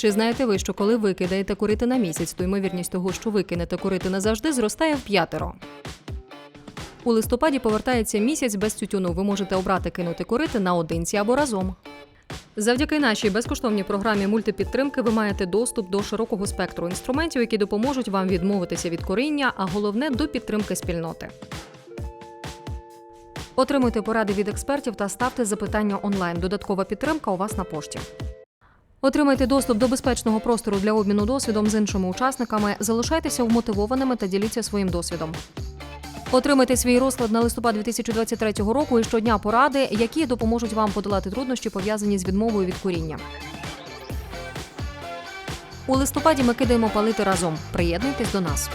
Чи знаєте ви, що коли ви кидаєте курити на місяць, то ймовірність того, що ви кинете курити назавжди, зростає в п'ятеро. У листопаді повертається місяць без тютюну. Ви можете обрати кинути курити наодинці або разом. Завдяки нашій безкоштовній програмі мультипідтримки ви маєте доступ до широкого спектру інструментів, які допоможуть вам відмовитися від коріння, а головне до підтримки спільноти. Отримуйте поради від експертів та ставте запитання онлайн. Додаткова підтримка у вас на пошті. Отримайте доступ до безпечного простору для обміну досвідом з іншими учасниками. Залишайтеся вмотивованими та діліться своїм досвідом. Отримайте свій розклад на листопад 2023 року і щодня поради, які допоможуть вам подолати труднощі, пов'язані з відмовою від куріння. У листопаді ми кидаємо палити разом. Приєднуйтесь до нас.